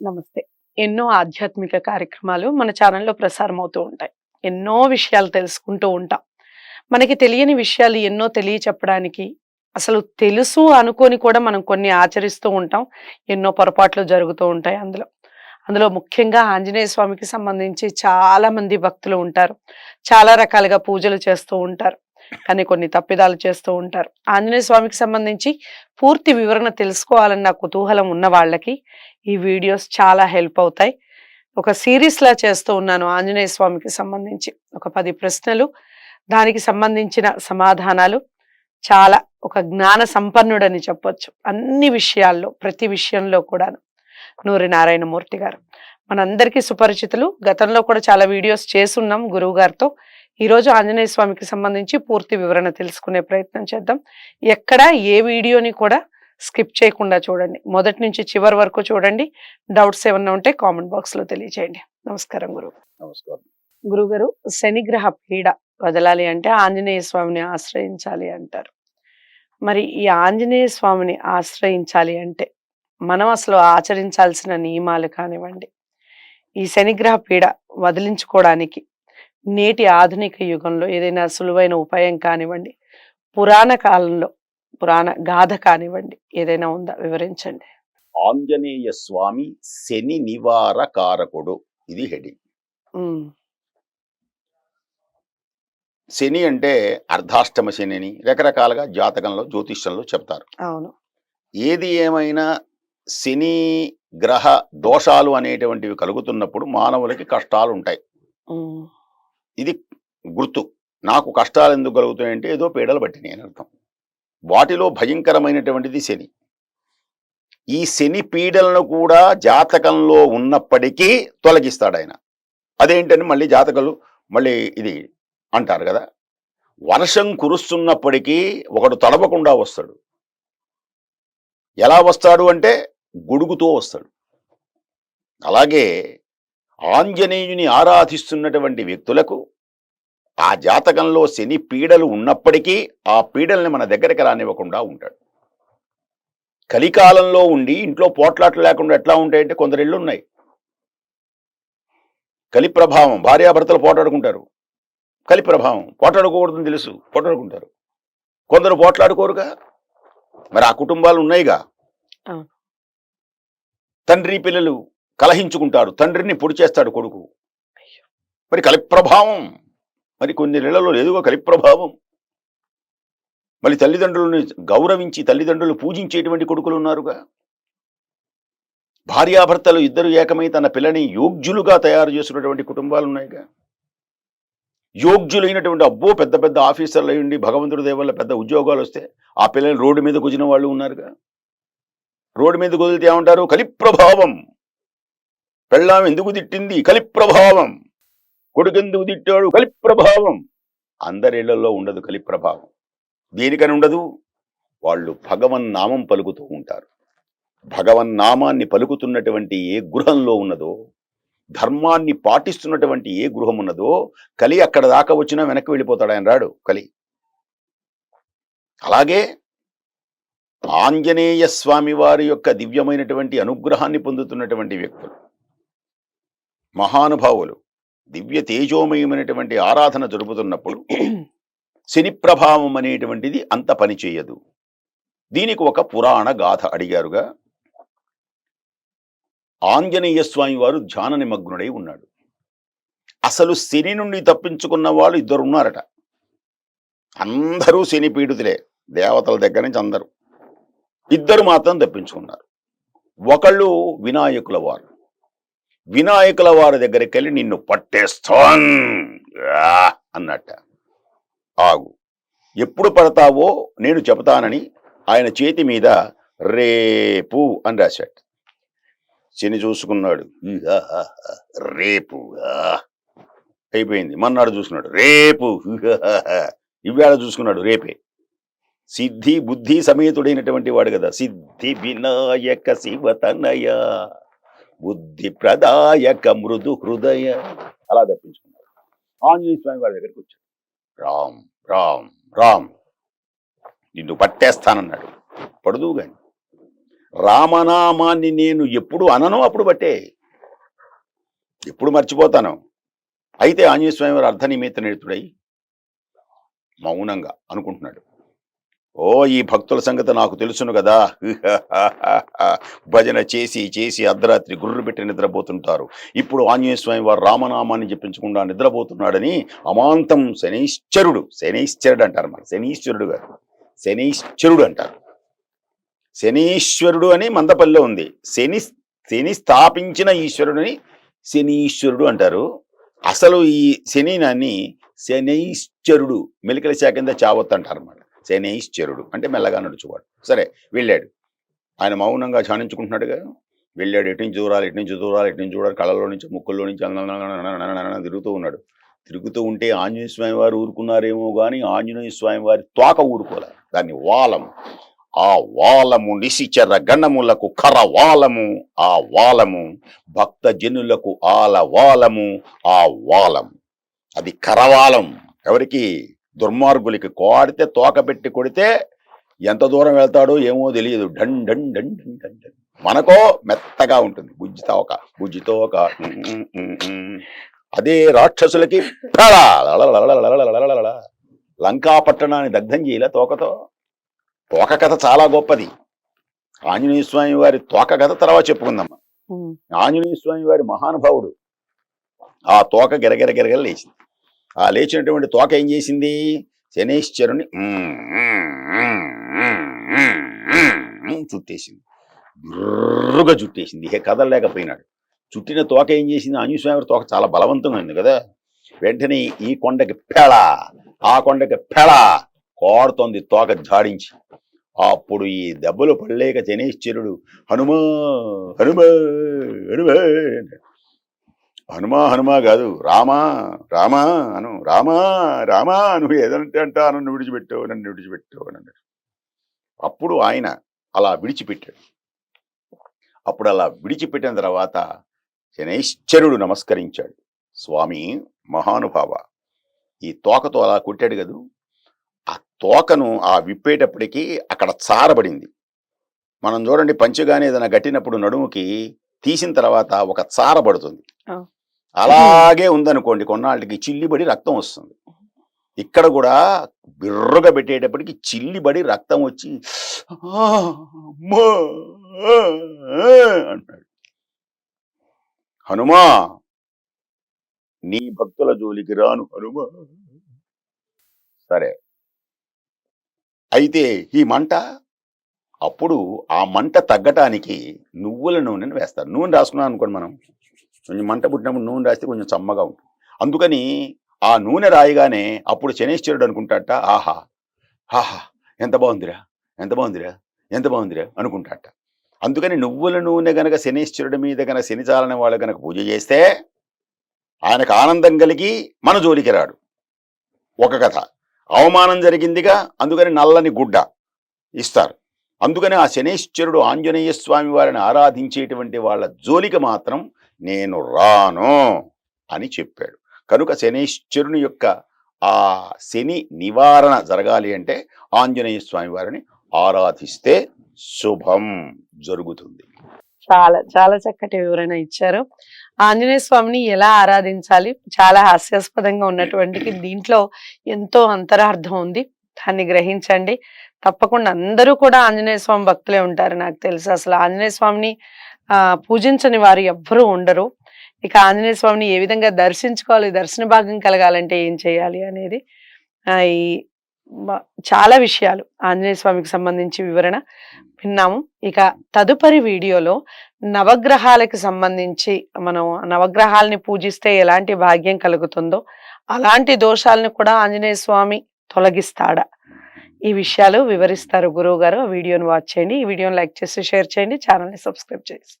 నమస్తే. ఎన్నో ఆధ్యాత్మిక కార్యక్రమాలు మన ఛానల్లో ప్రసారం అవుతూ ఉంటాయి. ఎన్నో విషయాలు తెలుసుకుంటూ ఉంటాం. మనకి తెలియని విషయాలు ఎన్నో తెలియచెప్పడానికి అసలు తెలుసు అనుకొని కూడా మనం కొన్ని ఆచరిస్తూ ఉంటాం. ఎన్నో పొరపాట్లు జరుగుతూ ఉంటాయి అందులో. అందులో ముఖ్యంగా ఆంజనేయ స్వామికి సంబంధించి చాలా మంది భక్తులు ఉంటారు. చాలా రకాలుగా పూజలు చేస్తూ ఉంటారు. కానీ కొన్ని తప్పిదాలు చేస్తూ ఉంటారు. ఆంజనేయ స్వామికి సంబంధించి పూర్తి వివరణ తెలుసుకోవాలన్న కుతూహలం ఉన్న వాళ్ళకి ఈ వీడియోస్ చాలా హెల్ప్ అవుతాయి. ఒక సిరీస్లా చేస్తూ ఉన్నాను ఆంజనేయ స్వామికి సంబంధించి. ఒక పది ప్రశ్నలు దానికి సంబంధించిన సమాధానాలు చాలా ఒక జ్ఞాన సంపన్నుడని చెప్పొచ్చు. అన్ని విషయాల్లో ప్రతి విషయంలో కూడాను. నూరి నారాయణమూర్తి గారు. మనందరికీ సుపరిచితులు. గతంలో కూడా చాలా వీడియోస్ చేసున్నాం గురువు గారితో. ఈ రోజు ఆంజనేయ స్వామికి సంబంధించి పూర్తి వివరణ తెలుసుకునే ప్రయత్నం చేద్దాం. ఎక్కడ ఏ వీడియోని కూడా స్కిప్ చేయకుండా చూడండి. మొదటి నుంచి చివరి వరకు చూడండి. డౌట్స్ ఏమన్నా ఉంటే కామెంట్ బాక్స్లో తెలియజేయండి నమస్కారం గురువు నమస్కారం. గురుగారు శనిగ్రహ పీడ వదలాలి అంటే ఆంజనేయ స్వామిని ఆశ్రయించాలి అంటారు. మరి ఈ ఆంజనేయ స్వామిని ఆశ్రయించాలి అంటే మనం అసలు ఆచరించాల్సిన నియమాలు కానివ్వండి. ఈ శనిగ్రహ పీడ వదిలించుకోవడానికి నేటి ఆధునిక యుగంలో ఏదైనా సులువైన ఉపాయం కానివ్వండి పురాణ కాలంలో పురాణ గాథ కానివ్వండి ఏదైనా ఉందా? వివరించండి. ఆంజనేయ స్వామి శని నివార కారకుడు. ఇది హెడింగ్. ఉమ్, శని అంటే అర్ధాష్టమ శని అని రకరకాలుగా జాతకంలో జ్యోతిష్యంలో చెప్తారు. అవును. ఏది ఏమైనా శని గ్రహ దోషాలు అనేటువంటివి కలుగుతున్నప్పుడు మానవులకి కష్టాలు ఉంటాయి ఉమ్, ఇది గుర్తు. నాకు కష్టాలు ఎందుకు కలుగుతాయంటే ఏదో పీడలు పట్టినాయి అని అర్థం. వాటిలో భయంకరమైనటువంటిది శని. ఈ శని పీడలను కూడా జాతకంలో ఉన్నప్పటికీ తొలగిస్తాడు ఆయన అదేంటని మళ్ళీ జాతకాలు మళ్ళీ ఇది అంటారు కదా. వర్షం కురుస్తున్నప్పటికీ ఒకడు తడవకుండా వస్తాడు. ఎలా వస్తాడు అంటే గొడుగుతో వస్తాడు. అలాగే ఆంజనేయుని ఆరాధిస్తున్నటువంటి వ్యక్తులకు ఆ జాతకంలో శని పీడలు ఉన్నప్పటికీ ఆ పీడల్ని మన దగ్గరికి రానివ్వకుండా ఉంటాడు. కలికాలంలో ఉండి ఇంట్లో పోట్లాట్లు లేకుండా ఎట్లా ఉంటాయంటే కొందరు ఇళ్ళు ఉన్నాయి. కలి ప్రభావం భార్యాభర్తలు పోట్లాడుకుంటారు. కలి ప్రభావం పోట్లాడుకోకూడదని తెలుసు పోట్లాడుకుంటారు. కొందరు పోట్లాడుకోరుగా. మరి ఆ కుటుంబాలు ఉన్నాయిగా. తండ్రి పిల్లలు కలహించుకుంటారు తండ్రిని పొడి చేస్తాడు కొడుకు మరి కలి ప్రభావం మరి కొన్ని నెలల్లో లేదుగా కలి ప్రభావం మళ్ళీ తల్లిదండ్రులను గౌరవించి తల్లిదండ్రులు పూజించేటువంటి కొడుకులు ఉన్నారుగా. భార్యాభర్తలు ఇద్దరు ఏకమై తన పిల్లని యోగ్యులుగా తయారు చేసినటువంటి కుటుంబాలు ఉన్నాయిగా. యోగ్యులైనటువంటి అబ్బో పెద్ద పెద్ద ఆఫీసర్లు అయ్యండి భగవంతుడి దయ పెద్ద ఉద్యోగాలు వస్తే ఆ పిల్లల్ని రోడ్డు మీద కుజిన వాళ్ళు ఉన్నారుగా. రోడ్డు మీద కుదిలితే ఏమంటారు? కలిప్రభావం. పెళ్ళాం ఎందుకు తిట్టింది? కలిప్రభావం. కొడుకెందుకు తిట్టాడు? కలి ప్రభావం అందరిళ్ళలో ఉండదు కలి ప్రభావం దేనికని ఉండదు. వాళ్ళు భగవన్ నామం పలుకుతూ ఉంటారు. భగవన్ నామాన్ని పలుకుతున్నటువంటి ఏ గృహంలో ఉన్నదో ధర్మాన్ని పాటిస్తున్నటువంటి ఏ గృహం ఉన్నదో కలి అక్కడ దాకా వచ్చినా వెనక్కి వెళ్ళిపోతాడు ఆయన రాడు కలి. అలాగే ఆంజనేయ స్వామి వారి యొక్క దివ్యమైనటువంటి అనుగ్రహాన్ని పొందుతున్నటువంటి వ్యక్తులు. మహానుభావులు. దివ్య తేజోమయమైనటువంటి ఆరాధన జరుపుతున్నప్పుడు శని ప్రభావం అనేటువంటిది అంత పని చేయదు. దీనికి ఒక పురాణ గాథ అడిగారుగా ఆంజనేయ స్వామి వారు ధ్యాన నిమగ్నుడై ఉన్నాడు. అసలు శని నుండి తప్పించుకున్న వాళ్ళు ఇద్దరు ఉన్నారట. అందరూ శని పీడితులే దేవతల దగ్గర నుంచి అందరూ. ఇద్దరు మాత్రం తప్పించుకున్నారు. ఒకళ్ళు వినాయకుల వారు వినాయకుల వారి దగ్గరికి వెళ్ళి నిన్ను పట్టేస్తాన్ అన్నట్ట. ఆగు. ఎప్పుడు పడతావో నేను చెబుతానని ఆయన చేతి మీద రేపు అని రాశాడు. శని చూసుకున్నాడు. "ఉహా, రేపు అయిపోయింది. మన్నాడు చూసుకున్నాడు. రేపు ఉహా, ఇవాళ చూసుకున్నాడు. రేపే. సిద్ధి బుద్ధి సమేతుడైనటువంటి వాడు కదా. సిద్ధి వినాయక శివతనయ బుద్ధి ప్రదాయక మృదు హృదయ. అలా తప్పించుకున్నాడు ఆంజనేయ స్వామి వారి దగ్గరికి వచ్చాడు రామ్ రామ్ రామ్. నిన్ను పట్టేస్తానన్నాడు. పడదు గాని. రామనామాన్ని నేను ఎప్పుడు అనను అప్పుడు పట్టే. ఎప్పుడు మర్చిపోతాను. అయితే ఆంజనేయ స్వామి వారు అర్ధనిమిత్త నిడుతుడై మౌనంగా అనుకుంటున్నాడు. ఓ ఈ భక్తుల సంగతి నాకు తెలుసును కదా. భజన చేసి చేసి అర్ధరాత్రి గుర్రు పెట్టి నిద్రపోతుంటారు. ఇప్పుడు ఆంజనేయ స్వామి వారు రామనామాన్ని చెప్పించకుండా నిద్రపోతున్నాడని అమాంతం శనైశ్చరుడు శనైశ్చరుడు అంటారు మన శనీశ్వరుడు గారు. శనీశ్వరుడు అంటారు. శనీశ్వరుడు అని మందపల్లిలో ఉంది. శని శని స్థాపించిన ఈశ్వరుడిని శనీశ్వరుడు అంటారు. అసలు ఈ శని నాన్ని శనైశ్చరుడు మెలికల శాఖ కింద చావత్ అంటారు అన్నమాట శనేశ్చరుడు అంటే మెల్లగా నడుచువాడు సరే వెళ్ళాడు. ఆయన మౌనంగా ధ్యానించుకుంటున్నాడుగా వెళ్ళాడు. ఎటు నుంచి చూడాలి ఎటు నుంచి చూడాలి ఎటు నుంచి చూడాలి? కళ్ళలో నుంచి ముక్కుల్లో నుంచి అందన తిరుగుతూ ఉన్నాడు. తిరుగుతూ ఉంటే ఆంజనేయ స్వామి వారు ఊరుకున్నారేమో కానీ ఆంజనేయ స్వామి వారి తోక ఊరుకోలేదు దాన్ని వాలం. ఆ వాలము నిశిచర గణములకు కర వాలము. ఆ వాలము భక్త జనులకు ఆల వాలము. ఆ వాలం. అది కరవాలం. ఎవరికి? దుర్మార్గులకి కోడితే తోక పెట్టి కొడితే ఎంత దూరం వెళ్తాడో ఏమో తెలియదు డన్ డన్ డన్ డన్ డన్ డన్ మనకో మెత్తగా ఉంటుంది బుజ్జి తోక బుజ్జి తోక అదే రాక్షసులకి లంకా పట్టణాన్ని దగ్ధం చేయలే తోకతో తోక కథ చాలా గొప్పది ఆంజనేయ స్వామి వారి తోక కథ తర్వాత చెప్పుకుందాం ఆంజనేయ స్వామి వారి మహానుభావుడు ఆ తోక గిరగిర గిరగిర లేచింది ఆ లేచినటువంటి తోక ఏం చేసింది? శనేశ్వరుని చుట్టేసింది. గుర్రుగా చుట్టేసింది. ఇక కదలలేకపోయినాడు. చుట్టిన తోక ఏం చేసింది? అంజుస్వామి తోక చాలా బలవంతంగా ఉంది కదా. వెంటనే ఈ కొండకి పెళ ఆ కొండకి పెళ కోడుతోంది తోక జాడించి. అప్పుడు ఈ దెబ్బలు పడలేక శనేశ్వరుడు హనుమా హనుమా హనుమా హనుమా హనుమా కాదు రామా రామా అను రామా రామా నువ్వు ఏదంటే అంటా నన్ను విడిచిపెట్టావు నన్ను విడిచిపెట్టావు అని అన్నాడు. అప్పుడు ఆయన అలా విడిచిపెట్టాడు. అప్పుడు అలా విడిచిపెట్టిన తర్వాత శనైశ్చరుడు నమస్కరించాడు. స్వామి మహానుభావ ఈ తోకతో అలా కొట్టాడు కదూ. ఆ తోకను ఆ విప్పేటప్పటికీ అక్కడ చారబడింది. మనం చూడండి పంచగానే ఏదైనా గట్టినప్పుడు నడుముకి తీసిన తర్వాత ఒక చార పడుతుంది. అలాగే ఉందనుకోండి కొన్నాళ్ళకి చిల్లిబడి రక్తం వస్తుంది. ఇక్కడ కూడా బిర్రగా పెట్టేటప్పటికి చిల్లిబడి రక్తం వచ్చి అంటాడు హనుమా నీ భక్తుల జోలికి రాను హనుమా. సరే. అయితే ఈ మంట అప్పుడు ఆ మంట తగ్గటానికి నువ్వుల నూనెను వేస్తారు. నూనె రాసుకున్నాం అనుకోండి మనం. కొంచెం మంట పుట్టినప్పుడు నూనె రాస్తే కొంచెం చమ్మగా ఉంటుంది. అందుకని ఆ నూనె రాయగానే అప్పుడు శనేశ్వరుడు అనుకుంటాట ఆహా ఆహా ఎంత బాగుందిరా ఎంత బాగుందిరా ఎంత బాగుందిరా అనుకుంటాట అందుకని నువ్వుల నూనె గనక శనేశ్వరుడి మీద గనక శనిచాలని వాళ్ళు గనక పూజ చేస్తే ఆయనకు ఆనందం కలిగి మన జోలికి రాడు. ఒక కథ. అవమానం జరిగిందిగా అందుకని నల్లని గుడ్డ ఇస్తారు. అందుకని ఆ శనేశ్వరుడు ఆంజనేయ స్వామి వారిని ఆరాధించేటువంటి వాళ్ళ జోలికి మాత్రం నేను రాను అని చెప్పాడు. కనుక శనేశ్వరుని యొక్క ఆ శని నివారణ జరగాలి అంటే ఆంజనేయ స్వామి వారిని ఆరాధిస్తే శుభం జరుగుతుంది. చాలా చాలా చక్కటి వివరణ ఇచ్చారు. ఆంజనేయ స్వామిని ఎలా ఆరాధించాలి? చాలా హాస్యాస్పదంగా ఉన్నటువంటి దీంట్లో ఎంతో అంతరార్థం ఉంది. దాన్ని గ్రహించండి. తప్పకుండా అందరూ కూడా ఆంజనేయ స్వామి భక్తులే ఉంటారు నాకు తెలుసు. అసలు ఆంజనేయ స్వామిని పూజించని వారు ఎవ్వరూ ఉండరు. ఇక ఆంజనేయ స్వామిని ఏ విధంగా దర్శించుకోవాలి దర్శన భాగం కలగాలంటే ఏం చేయాలి అనేది ఈ చాలా విషయాలు ఆంజనేయ స్వామికి సంబంధించి వివరణ విన్నాము. ఇక తదుపరి వీడియోలో నవగ్రహాలకు సంబంధించి మనం నవగ్రహాలని పూజిస్తే ఎలాంటి భాగ్యం కలుగుతుందో అలాంటి దోషాలను కూడా ఆంజనేయ స్వామి తొలగిస్తాడా? ఈ విషయాలు వివరిస్తారు గురువు గారు వీడియోను వీడియోని వాచ్ చేయండి. ఈ వీడియోని లైక్ చేసి షేర్ చేయండి. ఛానల్ని సబ్స్క్రైబ్ చేసి.